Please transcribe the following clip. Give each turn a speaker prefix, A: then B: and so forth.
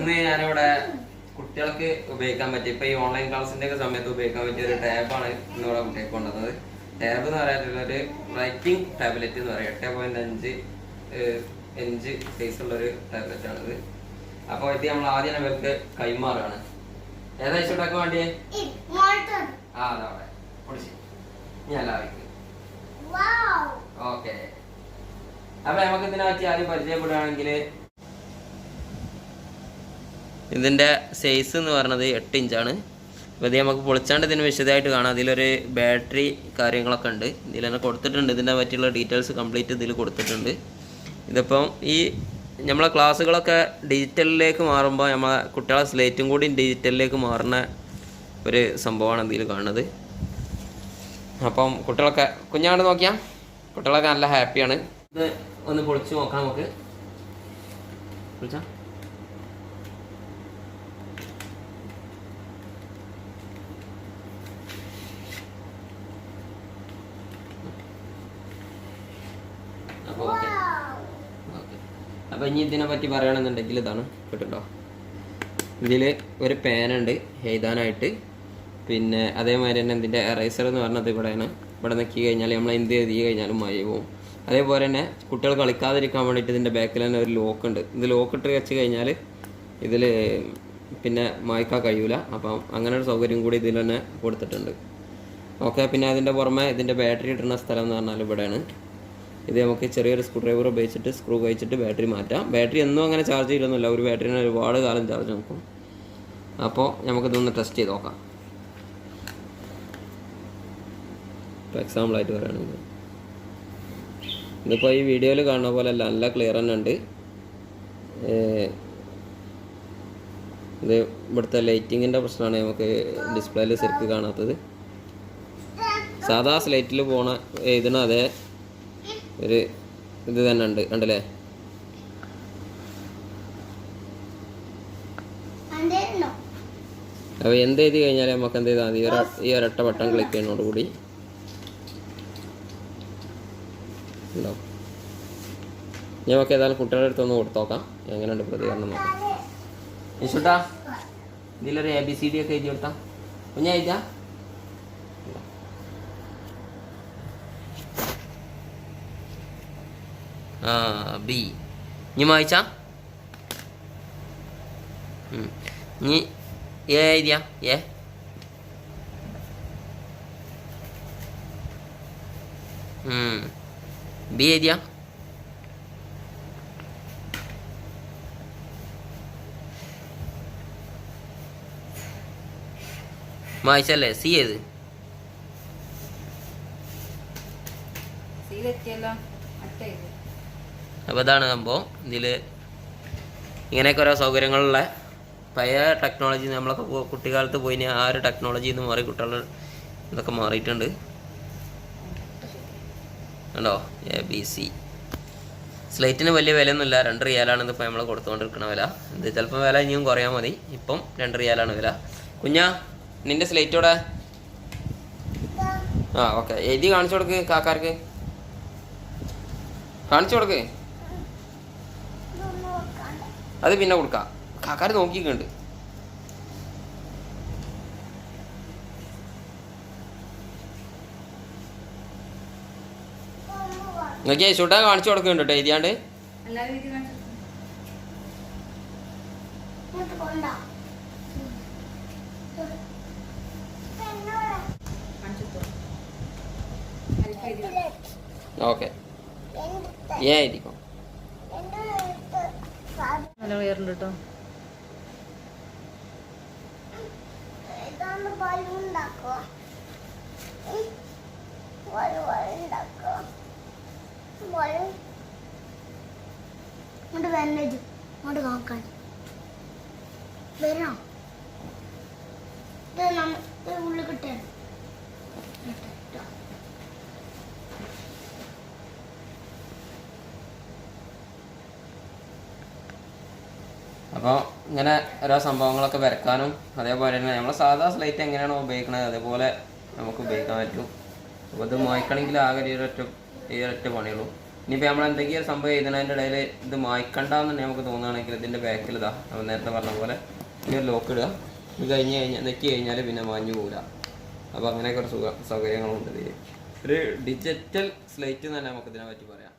A: ഇന്ന് ഞാനിവിടെ കുട്ടികൾക്ക് ഉപയോഗിക്കാൻ പറ്റിയ ഇപ്പൊ ഈ ഓൺലൈൻ ക്ലാസ്സിന്റെ ഒക്കെ സമയത്ത് ഉപയോഗിക്കാൻ പറ്റിയ ഒരു ടാബാണ് ഇന്നിവിടെ കുട്ടികൾക്ക് കൊണ്ടുവന്നത്. ടാബ് എന്ന് പറയാനുള്ള ഒരു റൈറ്റിംഗ് ടാബ്ലറ്റ് എന്ന് പറയാം. എട്ട് പോയിന്റ് അഞ്ച് ഇഞ്ച് സൈസ് ഉള്ള ഒരു ടാബ്ലറ്റ് ആണിത്. അപ്പൊ ഇത് നമ്മൾ ആദ്യം ഇവർക്ക് കൈമാറാണ്. ഏതാ ഇഷ്ടം വേണ്ടിയേ? ആ അതവിടെ പൊടിച്ച് ഇനി എല്ലാവർക്കും ഓക്കെ അപ്പൊ നമുക്ക് ഇതിനകത്ത് ആദ്യം പരിചയപ്പെടുകയാണെങ്കിൽ ഇതിന്റെ സൈസ് എന്ന് പറയുന്നത് എട്ട് ഇഞ്ചാണ് അപ്പോൾ ഇത് നമുക്ക് പൊളിച്ചാണ്ട് ഇതിന് വിശദമായിട്ട് കാണാം. അതിലൊരു ബാറ്ററി കാര്യങ്ങളൊക്കെ ഉണ്ട്. ഇതിൽ തന്നെ കൊടുത്തിട്ടുണ്ട്. ഇതിനെ പറ്റിയുള്ള ഡീറ്റെയിൽസ് കംപ്ലീറ്റ് ഇതിൽ കൊടുത്തിട്ടുണ്ട്. ഇതിപ്പം ഈ നമ്മളെ ക്ലാസ്സുകളൊക്കെ ഡിജിറ്റലിലേക്ക് മാറുമ്പോൾ നമ്മളെ കുട്ടികളെ സ്ലേറ്റും കൂടി ഡിജിറ്റലിലേക്ക് മാറുന്ന ഒരു സംഭവമാണ് ഇതിൽ കാണുന്നത്. അപ്പം കുട്ടികളൊക്കെ കുഞ്ഞാണ്ട് നോക്കിയാൽ കുട്ടികളൊക്കെ നല്ല ഹാപ്പിയാണ് ഇത് ഒന്ന് പൊളിച്ച് നോക്കാം നമുക്ക്. പൊളിച്ചാ? അപ്പോൾ ഓക്കെ. ഇനി ഇതിനെ പറ്റി പറയുകയാണെന്നുണ്ടെങ്കിൽ ഇതാണ് കേട്ടോ. ഇതിൽ ഒരു പേനുണ്ട് എഴുതാനായിട്ട്. പിന്നെ അതേമാതിരി തന്നെ ഇതിന്റെ എറൈസർ എന്ന് പറഞ്ഞത് ഇവിടെയാണ്. ഇവിടെ നിൽക്കി കഴിഞ്ഞാൽ നമ്മൾ എന്ത് എഴുതി കഴിഞ്ഞാലും മഴ പോവും. അതേപോലെ തന്നെ കുട്ടികൾ കളിക്കാതിരിക്കാൻ വേണ്ടിയിട്ട് ഇതിന്റെ ബാക്കിൽ തന്നെ ഒരു ലോക്ക് ഉണ്ട്. ഇത് ലോക്ക് ഇട്ട് വെച്ച് കഴിഞ്ഞാൽ ഇതിൽ പിന്നെ മായ്ക്കാൻ കഴിയൂല. അപ്പം അങ്ങനെ ഒരു സൗകര്യം കൂടി ഇതിൽ തന്നെ കൊടുത്തിട്ടുണ്ട്. ഓക്കെ പിന്നെ അതിന്റെ പുറമെ ഇതിന്റെ ബാറ്ററി ഇടുന്ന സ്ഥലം എന്ന് പറഞ്ഞാൽ ഇവിടെയാണ്. ഇത് നമുക്ക് ചെറിയൊരു സ്ക്രൂ ഡ്രൈവർ ഉപയോഗിച്ചിട്ട് സ്ക്രൂ കഴിച്ചിട്ട് ബാറ്ററി മാറ്റാം. ബാറ്ററി എന്നും അങ്ങനെ ചാർജ് ചെയ്യലൊന്നുമില്ല ഒരു ബാറ്ററിന് ഒരുപാട് കാലം ചാർജ് നോക്കും അപ്പോൾ നമുക്കിതൊന്ന് ടെസ്റ്റ് ചെയ്ത് നോക്കാം. ഇപ്പോൾ എക്സാമ്പിളായിട്ട് പറയുകയാണെങ്കിൽ ഇതിപ്പോൾ ഈ വീഡിയോയിൽ കാണുന്ന പോലെ നല്ല ക്ലിയർ തന്നെ ഉണ്ട്. ഇത് ഇവിടുത്തെ ലൈറ്റിങ്ങിന്റെ പ്രശ്നമാണ് നമുക്ക് ഡിസ്പ്ലേയിൽ ശരിക്ക് കാണാത്തത്. സാധാ സ്ലൈറ്റിൽ പോണ അതേ ഒരു ഇത് തന്നെ ഉണ്ട് കണ്ടല്ലേ? അപ്പോൾ എന്ത് ചെയ്ത് കഴിഞ്ഞാൽ നമുക്ക് എന്ത് ചെയ്താൽ മതി. ഈ ഒരൊട്ട ബട്ടൺ ക്ലിക്ക് ചെയ്യുന്നതോടുകൂടി ഉണ്ടോ? ഞാൻ നമുക്ക് ഏതായാലും കുട്ടികളുടെ അടുത്തൊന്ന് കൊടുത്തോക്കാം എങ്ങനെയുണ്ട് പ്രതികരണം നോക്കാം. ഇഷ്ടട്ടാ ഇതിലൊരു എ ബി സി ഡി ഒക്കെ എഴുതി കൊടുത്താം. കുഞ്ഞാ എഴുതാ ആ ബി ഇനി വായിച്ച ഇനി എ എഴുതിയ എ ബി എഴുതിയ വായിച്ചല്ലേ സി ഏത്
B: സീലെത്തിയല്ലോ അട്ട ഇത്
A: അപ്പോൾ ഇതാണ് സംഭവം. ഇതിൽ ഇങ്ങനെയൊക്കെ ഓരോ സൗകര്യങ്ങളുള്ള പഴയ ടെക്നോളജി നമ്മളൊക്കെ കുട്ടിക്കാലത്ത് പോയി ആ ഒരു ടെക്നോളജി എന്ന് മാറി കുട്ടികൾ ഇതൊക്കെ മാറിയിട്ടുണ്ട്. ഉണ്ടോ എ ബി സി സ്ലേറ്റിന് വലിയ വിലയൊന്നുമില്ല. രണ്ട് റിയാലാണ് ഇതിപ്പോൾ നമ്മൾ കൊടുത്തുകൊണ്ടിരിക്കുന്ന വില. ഇത് ചിലപ്പോൾ വില ഇനിയും കുറയാൻ മതി. ഇപ്പം രണ്ട് റിയാലാണ് വില. കുഞ്ഞാ നിന്റെ സ്ലേറ്റോടെ ആ ഓക്കെ എഴുതി കാണിച്ചു കൊടുക്ക് കാക്കാർക്ക്. കാണിച്ചു കൊടുക്ക്. അത് പിന്നെ കൊടുക്കാം. കാക്കാർ നോക്കിയിട്ടുണ്ട്. നോക്കിയാ ഷൂട്ടാ കാണിച്ചു കൊടുക്കുന്നുണ്ട് കേട്ടോ എഴുതിയാണ്ട്. ഓക്കെ. ഏ എഴുതിക്കോ.
B: നല്ല ഉണ്ട് കേട്ടോ
C: ഇങ്ങോട്ട് വരണേ? ഇത് നമ്മ ഇത് ഉള്ളിൽ കിട്ടണം
A: അപ്പോൾ ഇങ്ങനെ ഓരോ സംഭവങ്ങളൊക്കെ വരക്കാനും അതേപോലെ തന്നെ നമ്മൾ സാധാ സ്ലൈറ്റ് എങ്ങനെയാണോ ഉപയോഗിക്കുന്നത് അതേപോലെ നമുക്ക് ഉപയോഗിക്കാൻ പറ്റും. അപ്പോൾ ഇത് മായ്ക്കണമെങ്കിൽ ആകെ ഈ ഒരൊറ്റ ഈ ഒരൊറ്റ പണിയുള്ളൂ. ഇനിയിപ്പോൾ നമ്മൾ എന്തെങ്കിലും സംഭവം എഴുതുന്നതിന്റെ ഇടയിൽ ഇത് മായ്ക്കണ്ടെന്നുണ്ടെങ്കിൽ നമുക്ക് തോന്നുകയാണെങ്കിൽ ഇതിന്റെ ബാക്കിൽ ഇതാ നമ്മൾ നേരത്തെ പറഞ്ഞ പോലെ ഈ ഒരു ലോക്ക് ഇടുക. ഇത് കഴിഞ്ഞ് കഴിഞ്ഞാൽ നെക്കി കഴിഞ്ഞാൽ പിന്നെ മാഞ്ഞു പോകില്ല അപ്പോൾ അങ്ങനെയൊക്കെ ഒരു സുഖ സൗകര്യങ്ങളുണ്ട് ഇതിൽ ഒരു ഡിജിറ്റൽ സ്ലൈറ്റ് തന്നെ നമുക്ക് ഇതിനെ പറ്റി പറയാം.